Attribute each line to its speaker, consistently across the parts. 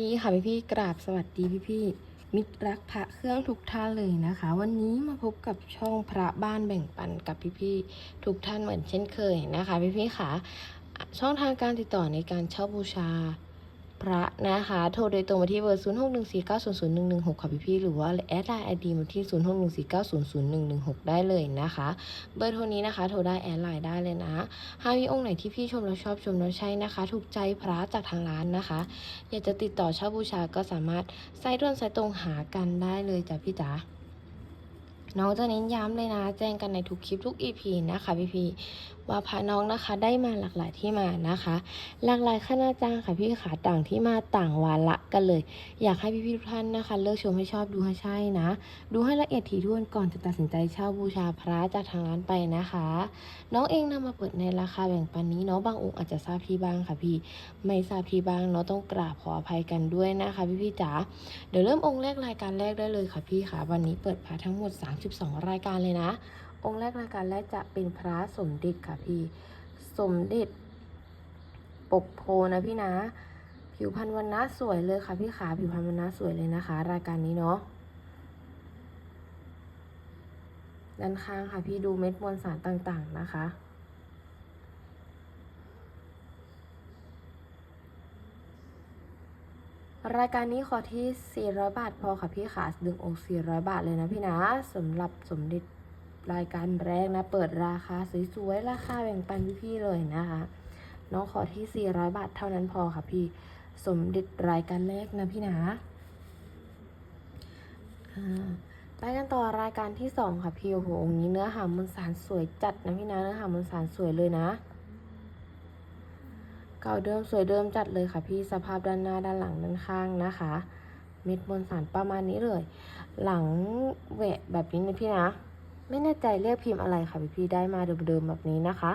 Speaker 1: ดีค่ะพี่พี่กราบสวัสดีพี่พี่มิตรรักพระเครื่องทุกท่านเลยนะคะ วันนี้มาพบกับช่องพระบ้านแบ่งปันกับพี่พี่ทุกท่านเหมือนเช่นเคยนะคะ พี่พี่ค่ะช่องทางการติดต่อในการเช่าบูชา พระนะคะ โทรโดยตรงมาที่เบอร์ 0 6 1 4 9 0 0 1 1 6 ค่ะพี่พี่หรือว่าแอดไลน์ไอดีมาที่ 0 6 1 4 9 0 0 1 1 6 ได้เลยนะคะ เบอร์โทรนี้นะคะ โทรได้แอดไลน์ได้เลยนะหากมีองค์ไหนที่พี่ชมแล้วชอบชมแล้วใช่นะคะ ถูกใจพระจากทางร้านนะคะ อยากจะติดต่อเช่าบูชาก็สามารถไซต์ด่วนไซต์ตรงหากันได้เลยจ้ะพี่จ๋าน้องจะเน้นย้ำเลยนะ แจ้งกันในทุกคลิปทุก EP นะคะพี่พี ว่าพระน้องนะคะได้มาหลากหลายที่มานะคะ หลากหลายคณาจารย์ค่ะพี่ขาต่างที่มาต่างวาระกันเลย อยากให้พี่พี่ๆทุกท่านนะคะ เลือกชมให้ชอบดูให้ใช่นะ ดูให้ละเอียดถี่ถ้วนก่อนจะตัดสินใจเช่าบูชาพระจากทางร้านไปนะคะ น้องเองนำมาเปิดในราคาแบ่งปันนี้เนาะบางองค์อาจจะทราบที่บ้างค่ะพี่ไม่ทราบที่บ้างเนาะต้องกราบขออภัยกันด้วยนะคะพี่พี่ๆจ๋าเดี๋ยวเริ่มองค์แรกรายการแรกได้เลยค่ะพี่ค่ะวันนี้เปิดพระทั้งหมด 32 รายการเลยนะ องค์แรกรายการแรกจะเป็นพระสมเด็จค่ะพี่ สมเด็จ ปกโพนะพี่นะ ผิวพรรณวันนะสวยเลยค่ะพี่ขาผิวพรรณวันนะสวยเลยนะคะ รายการนี้เนาะด้านข้างค่ะพี่ดูเม็ดมวลสารต่างๆนะคะรายการนี้ขอที่ 400 บาทพอค่ะพี่ขาดึงองค์ 400 บาทเลยนะพี่นะสำหรับสมเด็จ รายการแรกนะ เปิดราคาสวยๆ ราคาแบ่งปันพี่ๆเลยนะคะ น้องขอที่ 400 บาทเท่านั้นพอค่ะพี่ สมเด็จรายการแรกนะพี่นะอ่าไปกันต่อรายการที่สองค่ะพี่โอ้โหองค์นี้เนื้อหามวลสารสวยจัดนะพี่นะเนื้อหามวลสารสวยเลยนะ เก่าเดิมสวยเดิมจัดเลยค่ะพี่สภาพด้านหน้าด้านหลังด้านข้างนะคะ เม็ดมวลสารประมาณนี้เลย หลังแหวะแบบนี้นะพี่นะ ไม่แน่ใจเรียกพิมพ์อะไรค่ะพี่พี่ได้มาเดิมๆแบบนี้นะคะ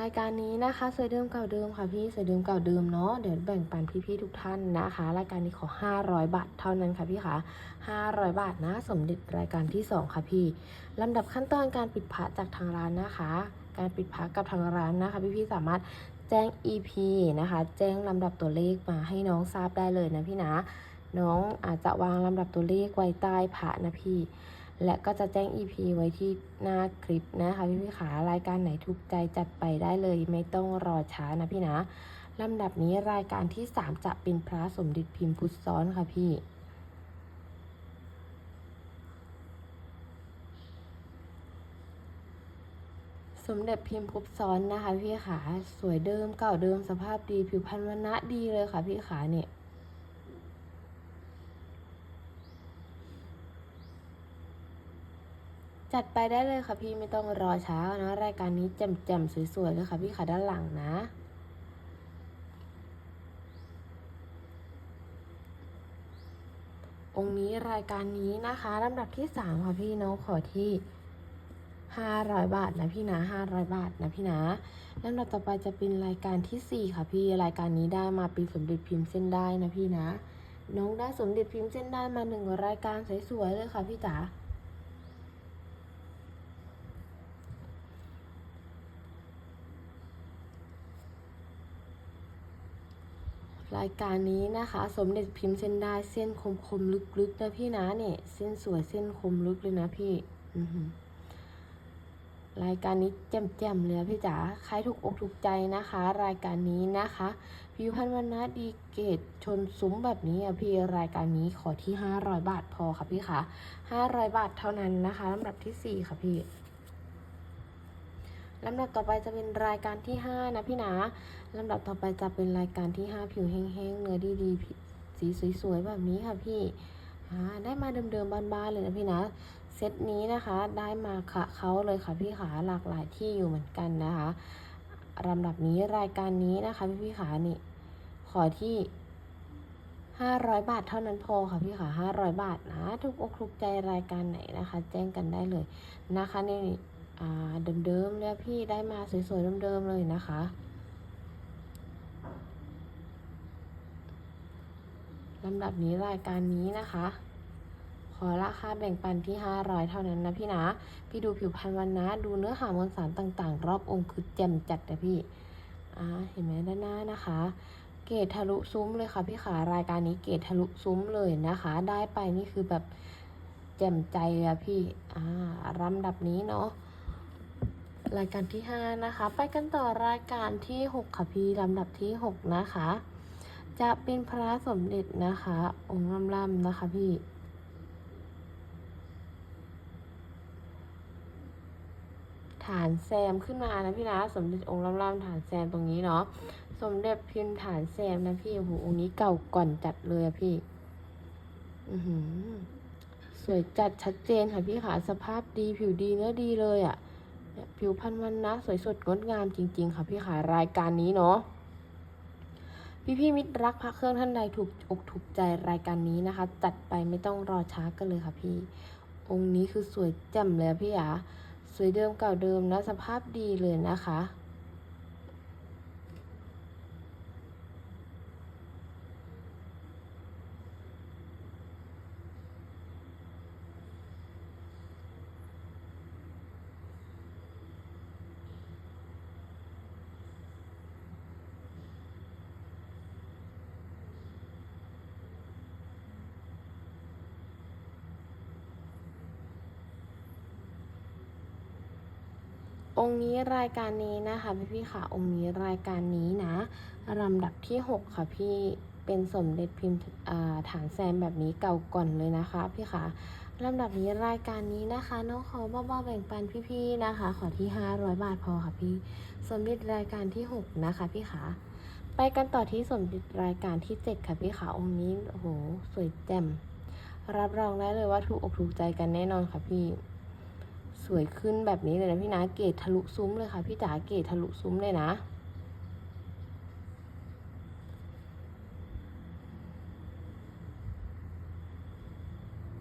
Speaker 1: รายการนี้นะคะสวยเดิมเก่าเดิมค่ะพี่สวยเดิมเก่าเดิมเนาะเดี๋ยวแบ่งปันพี่ๆทุกท่านนะคะ รายการนี้ขอ 500 บาทเท่านั้นค่ะพี่คะ500 บาทนะสมเด็จรายการที่สองค่ะพี่ลำดับขั้นตอนการปิดพระจากทางร้านนะคะ การปิดพระกับทางร้านนะคะ พี่ๆสามารถแจ้ง EP นะคะ แจ้งลำดับตัวเลขมาให้น้องทราบได้เลยนะพี่นะ น้องอาจจะวางลำดับตัวเลขไว้ใต้พระนะพี่ และก็จะแจ้ง EP ไว้ที่หน้าคลิปนะคะพี่พี่ขารายการไหนถูกใจจัดไปได้เลย ไม่ต้องรอช้านะพี่นะลำดับนี้รายการที่ 3 จะเป็นพระสมเด็จพิมพ์พุทธซ้อนค่ะพี่สมเด็จพิมพ์พุทซ้อนนะคะพี่ขาสวยเดิมเก่าเดิมสภาพดีผิวพรรณวันนะดีเลยค่ะพี่ขาเนี่ย จัดไปได้เลยค่ะพี่ไม่ต้องรอช้านะรายการนี้แจ่มๆสวยๆเลยค่ะพี่ขาด้านหลังนะองค์นี้รายการนี้นะคะลำดับที่สามค่ะพี่น้องขอที่ห้าร้อยบาทนะพี่นะห้าร้อยบาทนะพี่นะลำดับต่อไปจะเป็นรายการที่สี่ค่ะพี่รายการนี้ได้มาเป็นสมเด็จพิมพ์เส้นได้นะพี่นะ น้องได้สมเด็จพิมพ์เส้นได้มาหนึ่งรายการสวยๆเลยค่ะพี่จ๋า รายการนี้นะคะ สมเด็จพิมพ์เส้นได้เส้นคมคมลึกๆนะพี่นะเนี่ยเส้นสวยเส้นคมลึกเลยนะพี่ออืรายการนี้แจ่มๆเลยอะพี่จ๋าใครถูกอกถูกใจนะคะ รายการนี้นะคะผิวพรรณวันนะดีเกตชนซุ้มแบบนี้อะพี่รายการนี้ขอที่ 500 บาทพอค่ะพี่คะ500 บาทเท่านั้นนะคะลำดับที่ 4 ค่ะพี่ ลำดับต่อไปจะเป็นรายการที่ 5 นะพี่นะลำดับต่อไปจะเป็นรายการที่ 5 ผิวแห้งๆ เนื้อดีๆ สีสวยๆ แบบนี้ค่ะพี่ได้มาเดิมๆ บ้านๆ เลยนะพี่นะ เซตนี้นะคะได้มาค่ะเขาเลยค่ะพี่ขาหลากหลายที่อยู่เหมือนกันนะคะลำดับนี้รายการนี้นะคะพี่พี่ขานี่ ขอที่500 บาทเท่านั้นพอค่ะพี่ขา500 บาทนะ ทุกอกทุกใจรายการไหนนะคะ แจ้งกันได้เลยนะคะนี่ เดิมๆเลยพี่ได้มาสวยๆเดิมๆเลยนะคะ ลำดับนี้รายการนี้นะคะ ขอราคาแบ่งปันที่ 500 เท่านั้นนะพี่นะ พี่ดูผิวพรรณวันนะ ดูเนื้อหามวลสารต่างๆ รอบองค์คือแจ่มจัดนะพี่เห็นไหมด้านหน้านะคะ เกรดทะลุซุ้มเลยค่ะพี่ขารายการนี้เกรดทะลุซุ้มเลยนะคะ ได้ไปนี่คือแบบแจ่มใจเลยอะพี่อ่าลำดับนี้เนาะ รายการที่ห้านะคะ ไปกันต่อรายการที่หกค่ะพี่ลำดับที่หกนะคะ จะเป็นพระสมเด็จนะคะ องค์ล่ำๆนะคะพี่ฐานแซมขึ้นมานะพี่นะ สมเด็จองค์ล่ำๆฐานแซมตรงนี้เนาะสมเด็จพิมพ์ฐานแซมนะพี่โอ้โหองค์นี้เก่าก่อนจัดเลยอะพี่ อือหือสวยจัดชัดเจนค่ะพี่ขาสภาพดีผิวดีเนื้อดีเลยอะ่ะ ผิวพรรณวันนะสวยสดงดงามจริง ๆ ค่ะพี่ขารายการนี้เนาะพี่พี่ๆมิตรรักพระเครื่องท่านใดถูกอกถูกใจรายการนี้นะคะ จัดไปไม่ต้องรอช้ากันเลยค่ะพี่ องค์นี้คือสวยแจ่มเลยพี่อะสวยเดิมเก่าเดิมนะสภาพดีเลยนะคะ องค์นี้รายการนี้นะคะพี่พี่ๆค่ะองค์นี้รายการนี้นะลำดับที่ 6 ค่ะพี่เป็นสมเด็จพิมพ์ฐานแซมแบบนี้เก่าก่อนเลยนะคะพี่ค่ะลำดับนี้รายการนี้นะคะน้องขอบ้าๆแบ่งปันพี่ๆนะคะ ขอที่ 500 บาทพอค่ะพี่ สมเด็จรายการที่ 6 นะคะพี่ค่ะไปกันต่อที่สมเด็จรายการที่ 7 ค่ะพี่ค่ะองค์นี้โอ้โหสวยแจ่มรับรองได้เลยว่าถูกอกถูกใจกันแน่นอนค่ะพี่ วยขึ้นแบบนี้เลยนะพี่นะ เกรดทะลุซุ้มเลยค่ะพี่จ๋าเกรดทะลุซุ้มเลยนะ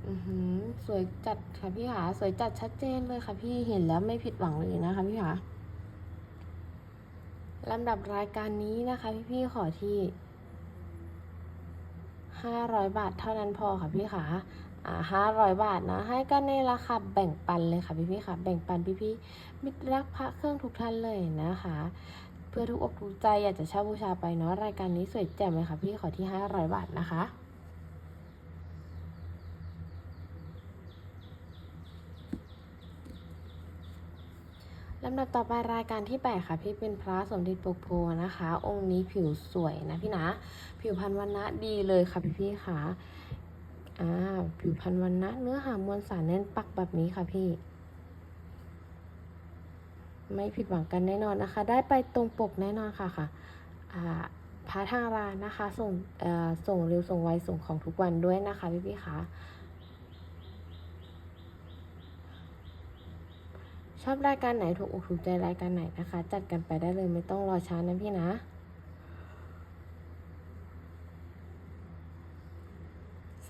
Speaker 1: อือหือสวยจัดค่ะพี่ขาสวยจัดชัดเจนเลยค่ะพี่เห็นแล้วไม่ผิดหวังเลยนะคะพี่ขาลำดับรายการนี้นะคะ พี่พี่ๆขอที่ห้าร้อยบาทเท่านั้นพอค่ะพี่ขา ห้าร้อยบาทนะ ให้กันในราคาแบ่งปันเลยค่ะพี่พี่ๆค่ะ แบ่งปันพี่พี่ๆมิตรรักพระเครื่องทุกท่านเลยนะคะ เพื่อทุกอกทุกใจอยากจะเช่าบูชาไปเนาะรายการนี้สวยแจ่มเลยค่ะพี่ขอที่ห้าร้อยบาทนะคะลำดับต่อไปรายการที่ 8 ค่ะ พี่เป็นพระสมเด็จปกโพนะคะ องค์นี้ผิวสวยนะพี่นะ ผิวพรรณวันนะดีเลยค่ะพี่พี่ค่ะ อ่าผิวพรรณวันนะเนื้อหามวลสารแน่นปักแบบนี้ค่ะพี่ ไม่ผิดหวังกันแน่นอนนะคะ ได้ไปตรงปกแน่นอนค่ะค่ะอ่าพระทางร้านนะคะส่งเอ่อส่งเร็วส่งไวส่งของทุกวันด้วยนะคะพี่พี่คะชอบรายการไหนถูกอกถูกใจรายการไหนนะคะ จัดกันไปได้เลยไม่ต้องรอช้านะพี่นะ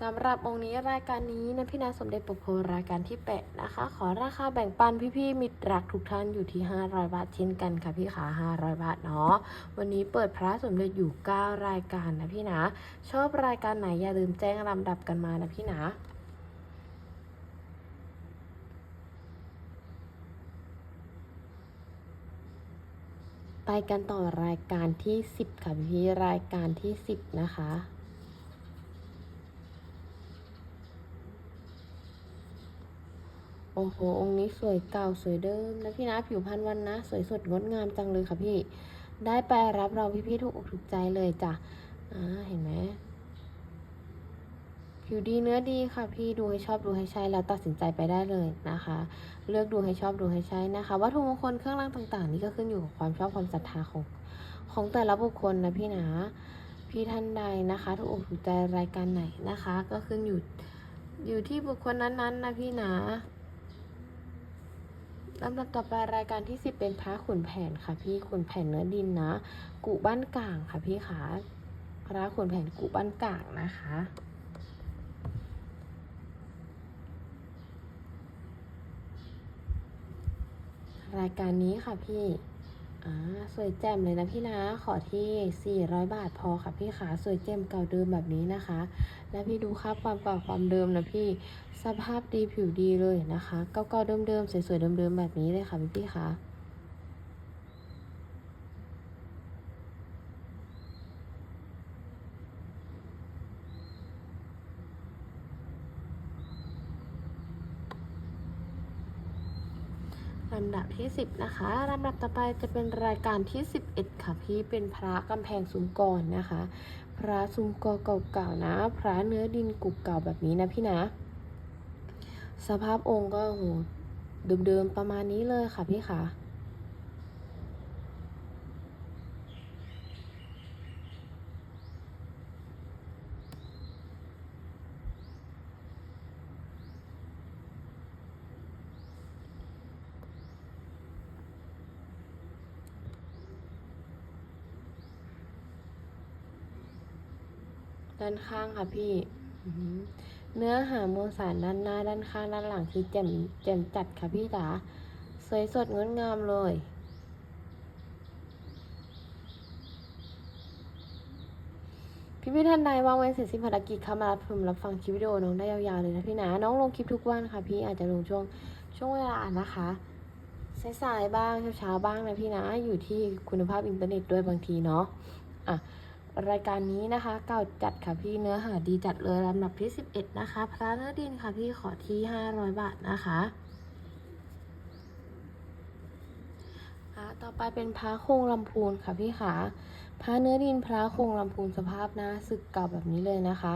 Speaker 1: สำหรับองค์นี้รายการนี้นะพี่นะสมเด็จปกโพรายการที่แปดนะคะ ขอราคาแบ่งปันพี่ๆมิตรรักทุกท่านอยู่ที่ 500 บาทเช่นกันค่ะพี่ขา500 บาทเนาะวันนี้เปิดพระสมเด็จอยู่ 9 รายการนะพี่นะ ชอบรายการไหนอย่าลืมแจ้งลำดับกันมานะพี่นะไปกันต่อรายการที่ 10 ค่ะพี่รายการที่ 10 นะคะ โอ้โหองค์นี้สวยเก่าสวยเดิมนะพี่นะผิวพรรณวันนะ สวยสดงดงามจังเลยค่ะพี่ ได้ไปรับเราพี่ๆถูกอกถูกใจเลยจ้ะอ่าเห็นไหมผิวดีเนื้อดีค่ะพี่ดูให้ชอบดูให้ใช้แล้วตัดสินใจไปได้เลยนะคะ เลือกดูให้ชอบดูให้ใช้นะคะวัตถุมงคลเครื่องรางต่าง ๆ นี่ก็ขึ้นอยู่กับความชอบความศรัทธาของของแต่ละบุคคลนะพี่นะพี่ท่านใดนะคะถูกอกถูกใจรายการไหนนะคะ ก็ขึ้นอยู่อยู่ที่บุคคลนั้นๆนะพี่นะ ลำดับต่อไปรายการที่สิบเป็นพระขุนแผนค่ะพี่ขุนแผนเนื้อดินนะกุบ้านกลางค่ะพี่ขาพระขุนแผนกุบ้านกลางนะคะรายการนี้ค่ะพี่ อ่าสวยแจ่มเลยนะพี่นะ ขอที่ 400 บาทพอค่ะพี่ขาสวยแจ่มเก่าเดิมแบบนี้นะคะ แล้วพี่ดูครับความเก่าความเดิมนะพี่สภาพดีผิวดีเลยนะคะเก่าๆเดิมๆสวยๆเดิมๆแบบนี้เลยค่ะพี่พี่คะ ลำดับที่ 10 นะคะลำดับต่อไปจะเป็นรายการที่ 11 ค่ะพี่เป็นพระกำแพงซุ้มกรนะคะ พระซุ้มกอเก่าๆนะ พระเนื้อดินกุกเก่าแบบนี้นะพี่นะ สภาพองค์ก็โหเดิมๆประมาณนี้เลยค่ะพี่ค่ะ ด้านข้างค่ะพี่ เนื้อหามวลสารด้านหน้าด้านข้างด้านหลังคือแจ่มแจ่มจัดค่ะพี่จ๋าสวยสดงดงามเลยพี่พี่ท่านใดวางเว้นเสร็จสิ้นภารกิจเข้ามารับชมรับฟังคลิปวิดีโอน้องได้ยาวๆเลยนะพี่นะน้องลงคลิปทุกวันค่ะพี่อาจจะลงช่วงช่วงเวลานะคะสายๆบ้างเช้าๆบ้างนะพี่นะอยู่ที่คุณภาพอินเทอร์เน็ตด้วยบางทีเนาะอะ รายการนี้นะคะ เก่าจัดค่ะพี่เนื้อหาดีจัดเลยลำดับที่ 11 นะคะ พระเนื้อดินค่ะพี่ขอที่ 500 บาทนะคะต่อไปเป็นพระโคงลำพูนค่ะพี่ขาพระเนื้อดินพระโคงลำพูนสภาพหน้าสึกเก่าแบบนี้เลยนะคะ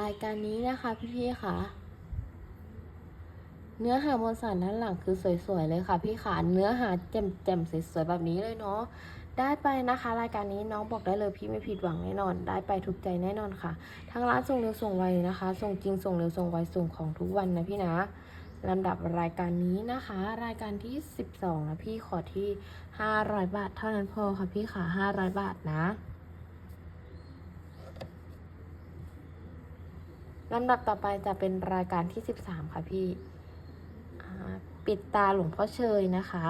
Speaker 1: รายการนี้นะคะพี่ๆค่ะ เนื้อหามวลสารด้านหลังคือสวยๆเลยค่ะพี่ขาเนื้อหาแจ่มๆสวยๆแบบนี้เลยเนาะได้ไปนะคะ รายการนี้น้องบอกได้เลยพี่ไม่ผิดหวังแน่นอน ได้ไปถูกใจแน่นอนค่ะทางร้านส่งเร็วส่งไวนะคะ ส่งจริงส่งเร็วส่งไวส่งของทุกวันนะพี่นะลำดับรายการนี้นะคะ รายการที่ 12นะพี่ขอที่ 500 บาทเท่านั้นพอค่ะพี่ขา500 บาทนะลำดับต่อไปจะเป็นรายการที่ 13 ค่ะพี่ ปิดตาหลวงพ่อเชยนะคะ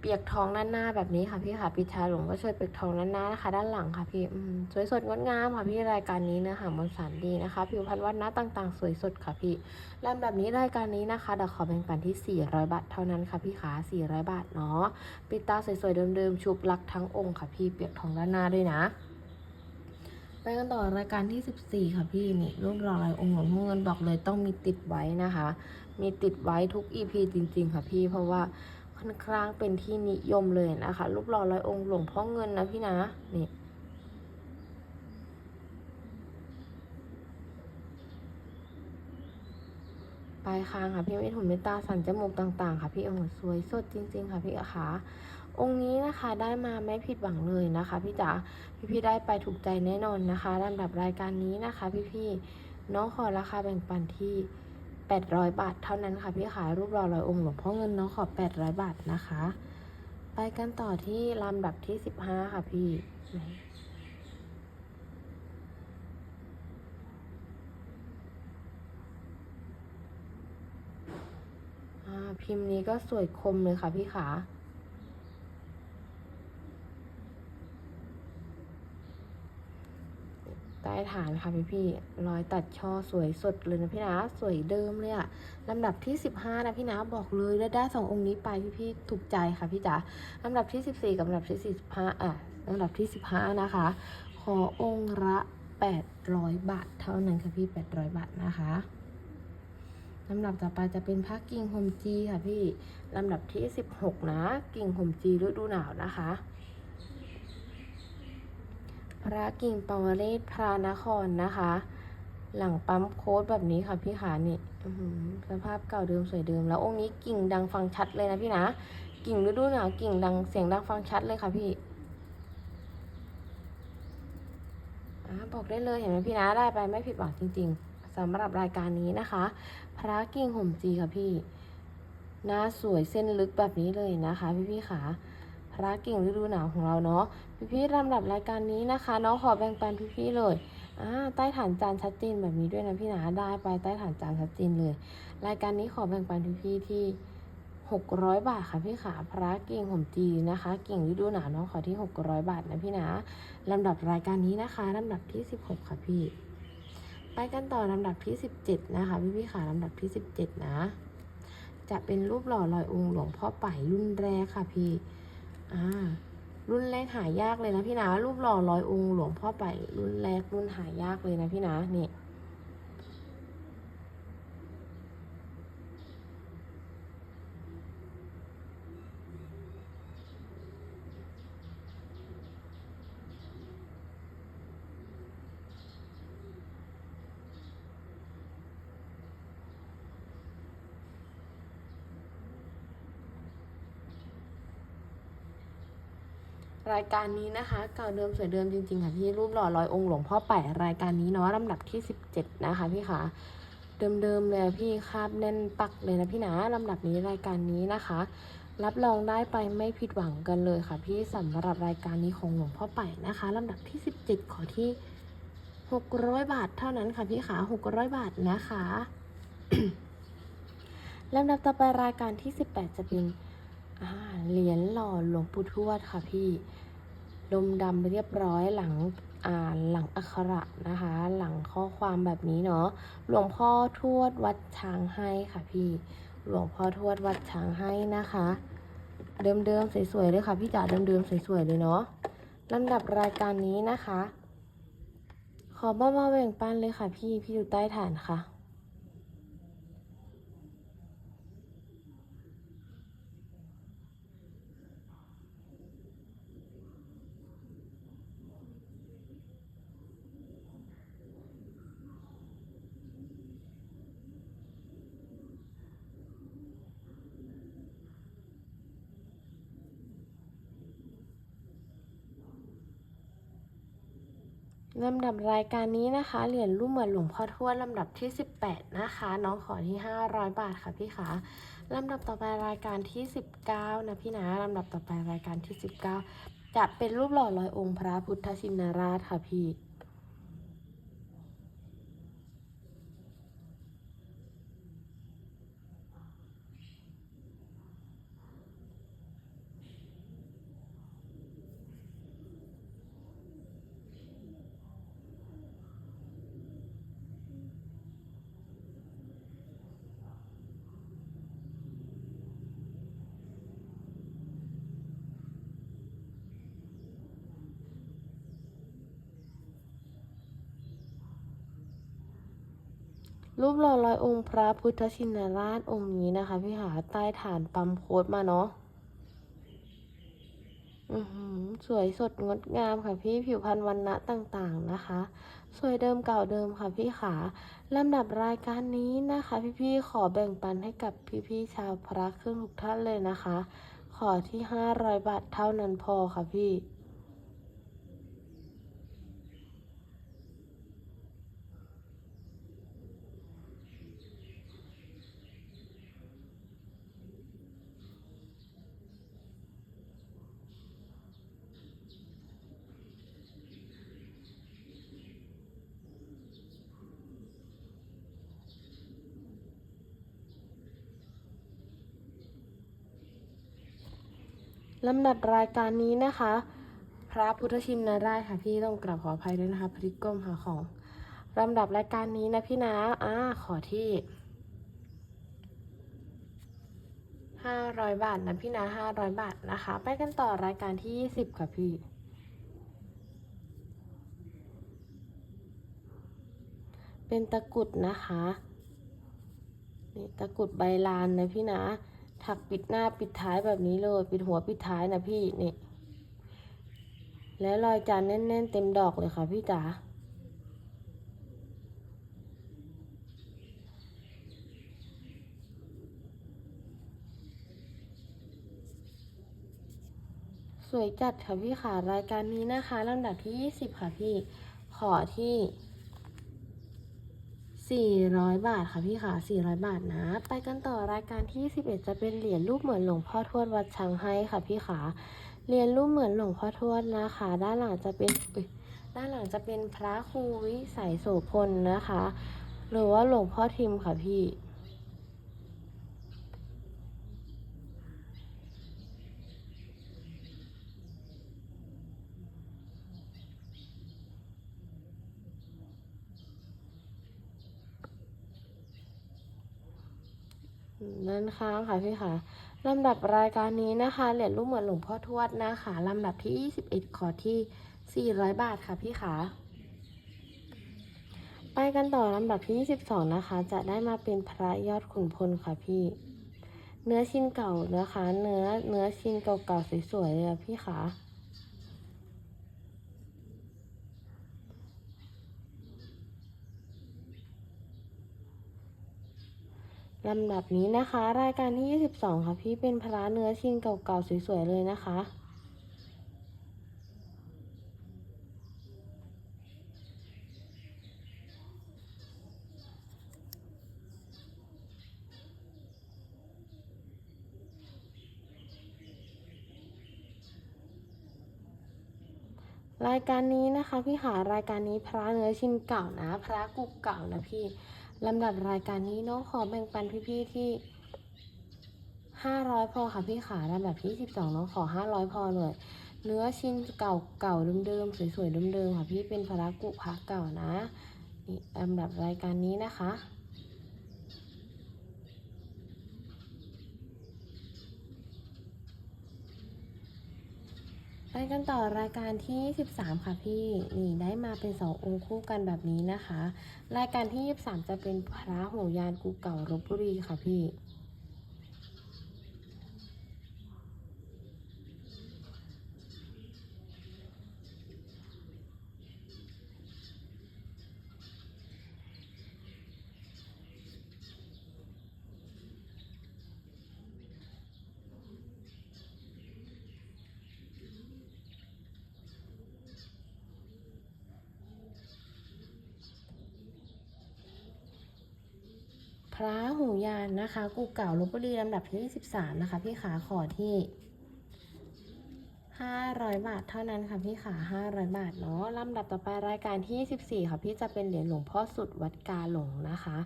Speaker 1: เปียกทองด้านหน้าแบบนี้ค่ะพี่ค่ะปิดตาหลวงพ่อเชยเปียกทองด้านหน้านะคะ ด้านหลังค่ะพี่สวยสดงดงามค่ะพี่รายการนี้เนื้อหามวลสารดีนะคะผิวพรรณวัฒนะต่างๆ สวยสดค่ะพี่ลำดับนี้รายการนี้นะคะเดี๋ยวขอแบ่งปันที่ 400 บาทเท่านั้นค่ะพี่ขา400 บาทเนาะปิดตาสวยๆเดิมๆชุบลักทั้งองค์ค่ะพี่เปียกทองด้านหน้าด้วยนะ ไปกันต่อรายการที่ 14 ค่ะพี่นี่รูปหล่อลายองค์หลวงพ่อเงินบอกเลยต้องมีติดไว้นะคะ มีติดไว้ทุก EP จริง ๆ ค่ะพี่เพราะว่าค่อนข้างเป็นที่นิยมเลยนะคะ รูปหล่อลายองค์หลวงพ่อเงินนะพี่นะนี่ปลายคางค่ะพี่ไม่ถุนเมตตาสันจมูกต่าง ๆ ค่ะพี่โอ้โหสวยสดจริง ๆ ค่ะพี่อะคะ องค์นี้นะคะได้มาไม่ผิดหวังเลยนะคะพี่จ๋าพี่ๆได้ไปถูกใจแน่นอนนะคะลำดับรายการนี้นะคะ พี่ๆน้องขอราคาแบ่งปันที่ 800 บาทเท่านั้นค่ะพี่ขายรูปหล่อลอยองค์หลวงพ่อเงินน้องขอ 800 บาทนะคะ ไปกันต่อที่ลำดับที่ 15 ค่ะพี่พิมพ์นี้ก็สวยคมเลยค่ะพี่ขา ใต้ฐานค่ะพี่พี่รอยตัดช่อสวยสดเลยนะพี่นะสวยเดิมเลยอะลำดับที่ 15 นะพี่นะบอกเลยแล้วได้สององค์นี้ไปพี่พี่ถูกใจค่ะพี่จ๋าลำดับที่ 14 กับลำดับที่45อะลำดับที่ 15 นะคะ ขอองค์ละ800 บาทเท่านั้นค่ะพี่800 บาทนะคะลำดับต่อไปจะเป็นพระกิ่งโฮมจีค่ะพี่ลำดับที่ 16 นะ กิ่งโฮมจีฤดูหนาวนะคะ พระกิ่งปวเรศพระนครนะคะ หลังปั๊มโค้ดแบบนี้ค่ะพี่ขานี่สภาพเก่าเดิมสวยเดิม แล้วองค์นี้กิ่งดังฟังชัดเลยนะพี่นะ กิ่งฤดูหนาวกิ่งดังเสียงดังฟังชัดเลยค่ะพี่อบอกได้เลยเห็นไหมพี่นะได้ไปไม่ผิดหวังจริง ๆสำหรับรายการนี้นะคะ พระกิ่งห่มจีค่ะพี่หน้าสวยเส้นลึกแบบนี้เลยนะคะ พี่พี่ขา ระกิ่งฤดูหนาวของเราเนาะพี่ๆลำดับรายการนี้นะคะ น้องขอแบ่งปันพี่ๆเลยอ่าใต้ฐานจานชัดเจนแบบนี้ด้วยนะพี่นะได้ไปใต้ฐานจานชัดเจนเลย รายการนี้ขอแบ่งปันพี่ๆที่600 บาทค่ะพี่ขาพระกิ่งห่มจีนนะคะ กิ่งฤดูหนาวน้องขอที่ 600 บาทนะพี่นะลำดับรายการนี้นะคะลำดับที่ 16 ค่ะพี่ ไปกันต่อลำดับที่ 17 นะคะ พี่ๆขาลำดับที่ 17 นะ จะเป็นรูปหล่อลอยองค์หลวงพ่อป่ายรุ่นแรกค่ะพี่ อ่ารุ่นแรกหายากเลยนะพี่นะรูปหล่อร้อยองค์หลวงพ่อไปรุ่นแรกรุ่นหายากเลยนะพี่นะนี่ รายการนี้นะคะเก่าเดิมสวยเดิมจริงๆค่ะพี่รูปหล่อร้อยองค์หลวงพ่อแปะรายการนี้เนาะลำดับที่สิบเจ็ดนะคะพี่คะเดิมๆเลยพี่คาบแน่นปักเลยนะพี่นะลำดับนี้รายการนี้นะคะ รับรองได้ไปไม่ผิดหวังกันเลยค่ะ พี่สำหรับรายการนี้ของหลวงพ่อแปนะคะลำดับที่สิบเจ็ดขอที่หกร้อยบาทเท่านั้นค่ะพี่ขาหกร้อยบาทนะคะลำดับต่อไปรายการที่สิบแปดจะเป็นเหรียญหล่อหลวงปู่ทวดค่ะพี่ ดมดำเรียบร้อยหลังอ่าหลังอักขระนะคะ หลังข้อความแบบนี้เนาะหลวงพ่อทวดวัดช้างให้ค่ะพี่หลวงพ่อทวดวัดช้างให้นะคะ เดิมๆสวยๆเลยค่ะพี่จ๋าเดิมๆสวยๆเลยเนาะลำดับรายการนี้นะคะ ขอบ้าๆแบ่งปันเลยค่ะพี่พี่อยู่ใต้ฐานค่ะ ลำดับรายการนี้นะคะ เหรียญรูปเหมือนหลวงพ่อทวดลำดับที่ 18 นะคะ น้องขอที่ 500 บาทค่ะพี่คะลำดับต่อไปรายการที่ 19 นะพี่นะลำดับต่อไปรายการที่ 19 จะเป็นรูปหล่อร้อยองค์พระพุทธชินราชค่ะพี่ รูปหล่อร้อยองค์พระพุทธชินราชองค์นี้นะคะ พี่หาใต้ฐานปั๊มโคดมาเนาะอือหือสวยสดงดงามค่ะพี่ผิวพรรณวันณะต่างๆนะคะ สวยเดิมเก่าเดิมค่ะพี่ขาลำดับรายการนี้นะคะ พี่ๆขอแบ่งปันให้กับพี่ๆชาวพระเครื่องทุกท่านเลยนะคะ ขอที่ 500 บาทเท่านั้นพอค่ะพี่ ลำดับรายการนี้นะคะ พระพุทธชินราชค่ะพี่ต้องกราบขออภัยด้วยนะคะพริกก้มหาของลำดับรายการนี้นะพี่นะอ่าขอที่ห้าร้อยบาทนะพี่นะห้าร้อยบาทนะคะ ไปกันต่อรายการที่ยี่สิบค่ะพี่เป็นตะกรุดนะคะ นี่ตะกรุดใบลานนะพี่นะ ถักปิดหน้าปิดท้ายแบบนี้เลย ปิดหัวปิดท้ายนะพี่นี่ แล้วรอยจานแน่น ๆ เต็มดอกเลยค่ะพี่จ๋าสวยจัดค่ะพี่ค่ะรายการนี้นะคะลำดับที่ 20 ค่ะพี่ ขอที่ 400 บาทค่ะพี่ค่ะ400 บาทนะ ไปกันต่อรายการที่ 11 จะเป็นเหรียญรูปเหมือนหลวงพ่อทวดวัดช้างให้ค่ะพี่ขาเหรียญรูปเหมือนหลวงพ่อทวดนะคะ ด้านหลังจะเป็นด้านหลังจะเป็นพระครูวิสัยโสพลนะคะ หรือว่าหลวงพ่อทิมค่ะพี่ ด้านข้างค่ะพี่ค่ะลำดับรายการนี้นะคะเหรียญรูปเหมือนหลวงพ่อทวดนะคะลำดับที่ 21 ขอที่ 400 บาทค่ะพี่ขาไปกันต่อลำดับที่ 22 นะคะ จะได้มาเป็นพระยอดขุนพลค่ะพี่ เนื้อชิ้นเก่านะคะ เนื้อเนื้อชิ้นเก่าๆสวยๆเลยพี่ขา ลำดับนี้นะคะ รายการที่ 22 ค่ะพี่เป็นพระเนื้อชิ้นเก่าๆสวยๆเลยนะคะ รายการนี้นะคะพี่หารายการนี้พระเนื้อชิ้นเก่านะ พระกุกเก่านะพี่ ลำดับรายการนี้น้องขอแบ่งปันพี่ๆที่ห้าร้อยพอค่ะพี่ขาลำดับที่สิบสองน้องขอห้าร้อยพอเลยเนื้อชิ้นเก่าเก่าเดิมๆสวยๆเดิมๆค่ะพี่เป็นพระกุพระเก่านะนี่ลำดับรายการนี้นะคะ กันต่อรายการที่ 23 ค่ะพี่ นี่ได้มาเป็น 2 องค์คู่กันแบบนี้นะคะ รายการที่ 23 จะเป็นพระหูยานกูเก่ารบบุรีค่ะพี่ พระหูยานนะคะ กูเก่าลบบุรีลำดับที่23นะคะ พี่ขาขอที่500 บาทเท่านั้นค่ะพี่ขา500 บาทเนาะลำดับต่อไปรายการที่24ค่ะพี่จะเป็นเหรียญหลวงพ่อสุดวัดกาหลงนะคะ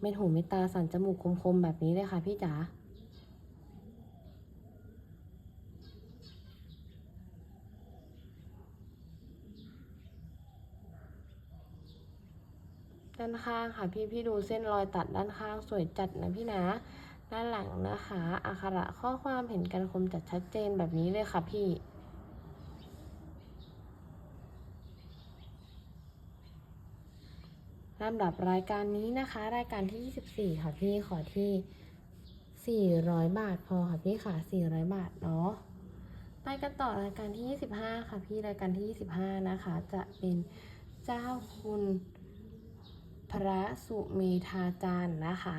Speaker 1: เม็ดหูเม็ดตาสันจมูกคมๆแบบนี้เลยค่ะพี่จ๋า ด้านข้างค่ะพี่พี่ดูเส้นรอยตัดด้านข้างสวยจัดนะพี่นะ ด้านหลังนะคะอักขระข้อความเห็นกันคมจัดชัดเจนแบบนี้เลยค่ะพี่ลำดับรายการนี้นะคะ รายการที่ 24 ค่ะพี่ขอที่ 400 บาทพอค่ะพี่ค่ะ 400 บาทเนาะไปกันต่อรายการที่ 25 ค่ะพี่รายการที่ 25 นะคะ จะเป็นเจ้าคุณ พระสุเมธาจารย์นะคะ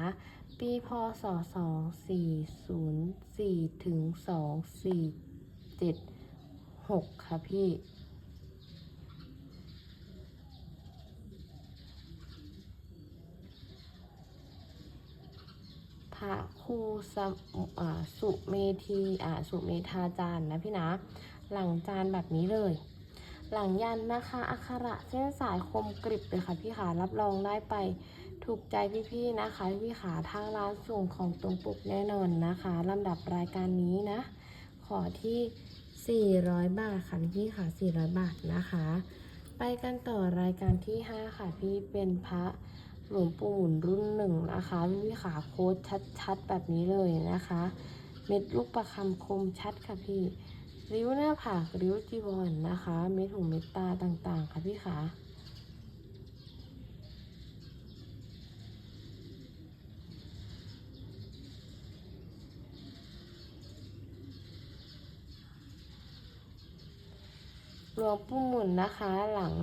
Speaker 1: ปีพศ 2404 ถึง 2476 ค่ะพี่ พระครูสสุเมธีอ่าสุเมธาจารย์นะพี่นะ หลังจานแบบนี้เลย หลังยันนะคะอักขระเส้นสายคมกริบเลยค่ะพี่ขารับรองได้ไป ถูกใจพี่ๆนะคะพี่ขาทางร้านส่งของตรงปุกแน่นอนนะคะลำดับรายการนี้นะ ขอที่ 400 บาทค่ะพี่ค่ะ400 บาทนะคะ ไปกันต่อรายการที่ 5 ค่ะพี่เป็นพระหลวงปู่หมุนรุ่นหนึ่งนะคะพี่ขาโค้ดชัดๆ แบบนี้เลยนะคะ เม็ดลูกประคำคมชัดค่ะพี่ ริ้วหน้าผากริ้วจีวรนนะคะ เม็ดหูเม็ดตาต่างๆ ค่ะพี่ขาหลวงปู่หมุนนะคะหลัง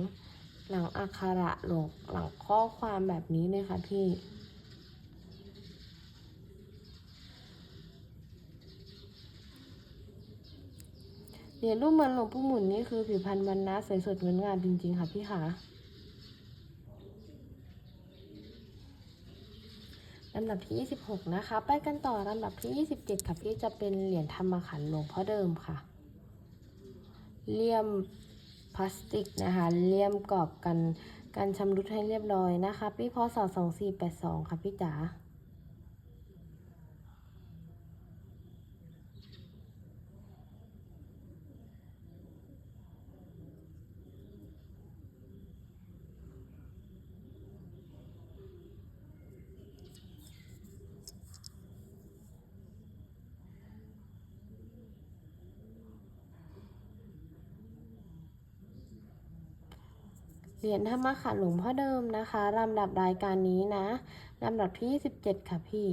Speaker 1: หลังอักขระหลงหลังข้อความแบบนี้เลยค่ะพี่ เหรียญรูปเหมือนหลวงปู่หมุนนี่คือผิวพรรณวันนะสวยสดงดงามจริง ๆ ค่ะพี่ขาลำดับที่ 26 นะคะ ไปกันต่อลำดับที่ 27 ค่ะพี่จะเป็นเหรียญธรรมขันธ์หลวงพ่อเดิมค่ะ เลี่ยมพลาสติกนะคะ เลี่ยมกรอบกัน กันชำรุดให้เรียบร้อยนะคะปีพศ2482 ค่ะพี่จ๋า ล รียญธรรมขันธ์หลวงพ่อเดิมนะคะลำดับรายการนี้นะลำดับที่17ค่ะพี่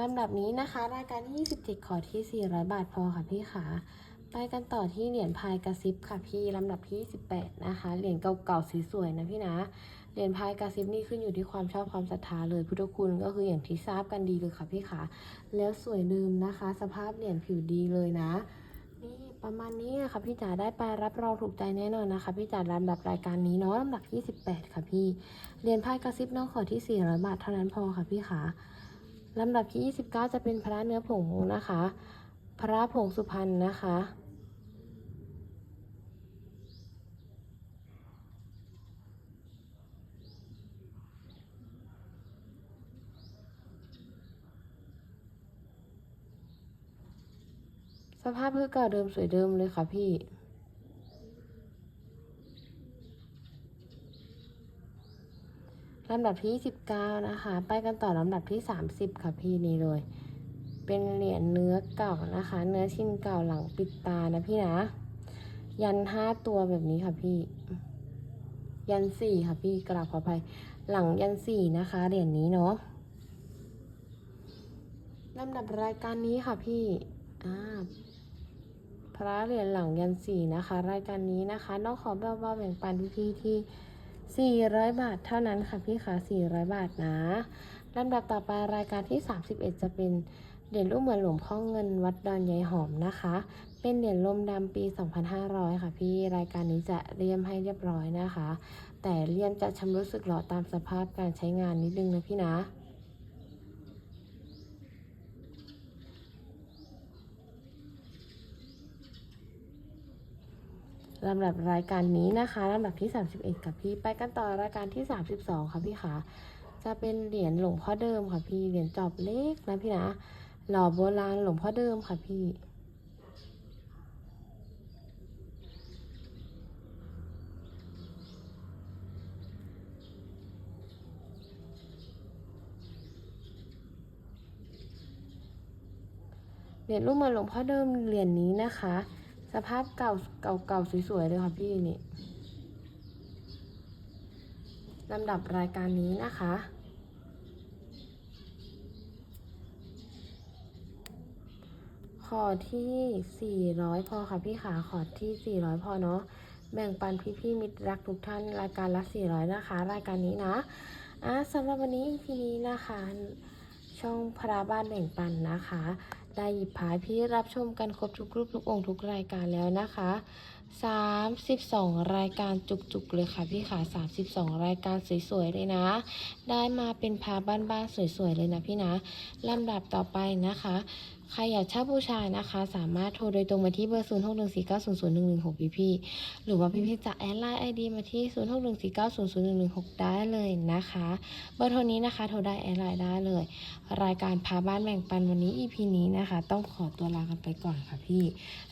Speaker 1: ลำดับนี้นะคะ รายการที่27ขอที่ 400 บาทพอค่ะพี่ขาไปกันต่อที่เหรียญพายกระซิบค่ะพี่ลำดับที่ 18 นะคะ เหรียญเก่าๆสีสวยนะพี่นะ เหรียญพายกระซิบนี่ขึ้นอยู่ที่ความชอบความศรัทธาเลยพุทธคุณก็คืออย่างที่ทราบกันดีเลยค่ะพี่ขาแล้วสวยลืมนะคะ สภาพเหรียญผิวดีเลยนะนี่ประมาณนี้ค่ะพี่จ๋าได้ไปรับรองถูกใจแน่นอนนะคะ พี่จ๋าลำดับรายการนี้เนาะลำดับที่18ค่ะพี่เหรียญพายกระซิบน้องขอที่ 400 บาทเท่านั้นพอค่ะพี่ขาลำดับที่ 29 จะเป็นพระเนื้อผงนะคะ พระผงสุพรรณนะคะ ส ภาพคือเก่าเดิมสวยเดิมเลยค่ะพี่ลำดับที่ 19 นะคะ ไปกันต่อลำดับที่ 30 ค่ะพี่นี่เลย เป็นเหรียญเนื้อเก่านะคะ เนื้อชิ้นเก่าหลังปิดตานะพี่นะ ยันห้าตัวแบบนี้ค่ะพี่ ยันสี่ค่ะพี่กราบขออภัย หลังยันสี่นะคะ เหรียญนี้เนาะลำดับรายการนี้ค่ะพี่ อ่า พระเหรียญหลังยันสี่นะคะ รายการนี้นะคะน้องขอเบาๆแบ่งปันพี่ๆที่ 400 บาทเท่านั้นค่ะพี่ค่ะ400 บาทนะลำดับต่อไปรายการที่ 31 จะเป็นเหรียญรูปเหมือนหลวงพ่อเงินวัดดอนยายหอมนะคะ เป็นเหรียญลมดำปี 2500 ค่ะพี่รายการนี้จะเรียมให้เรียบร้อยนะคะ แต่เรียมจะชำรุดสึกหรอตามสภาพการใช้งานนิดนึงนะพี่นะ ลำดับรายการนี้นะคะลำดับที่ 31ค่ะพี่ ไปกันต่อรายการที่ 32 ค่ะพี่คะจะเป็นเหรียญหลวงพ่อเดิมค่ะพี่ เหรียญจอบเล็กนะพี่นะ หล่อโบราณหลวงพ่อเดิมค่ะพี่เหรียญรูปมือนหลวงพ่อเดิมเหรียญนี้นะคะ สภาพเก่าเก่าเก่าสวยๆเลยค่ะพี่นี่ลำดับรายการนี้นะคะ ขอที่ 400 พอค่ะพี่ขาขอที่ 400 พอเนาะแบ่งปันพี่ๆมิตรรักทุกท่านรายการละ 400 นะคะ รายการนี้นะอะสำหรับวันนี้ EP นี้นะคะ ช่องพระบ้านแบ่งปันนะคะ ได้หยิบพาพี่รับชมกันครบทุกรูปทุกองค์ทุกรายการแล้วนะคะ 32 รายการจุกๆเลยค่ะพี่ขา32 รายการสวยๆเลยนะ ได้มาเป็นพาบ้านๆสวยๆเลยนะพี่นะลำดับต่อไปนะคะ ใครอยากเช่าบูชานะคะ สามารถโทรโดยตรงมาที่เบอร์ 0 6 1 4 9 0 0 1 1 6 พี่พี่หรือว่าพี่พี่จะแอดไลน์ไอดีมาที่ 0 6 1 4 9 0 0 1 1 6 ได้เลยนะคะ เบอร์โทรนี้นะคะ โทรได้แอดไลน์ได้เลย รายการพาบ้านแบ่งปันวันนี้ EP นี้นะคะ ต้องขอตัวลากันไปก่อนค่ะพี่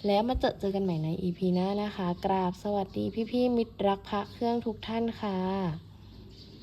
Speaker 1: แล้วมาเจอเจอกันใหม่ใน EP หน้านะคะ กราบสวัสดีพี่ๆมิตรรักพระเครื่องทุกท่านค่ะ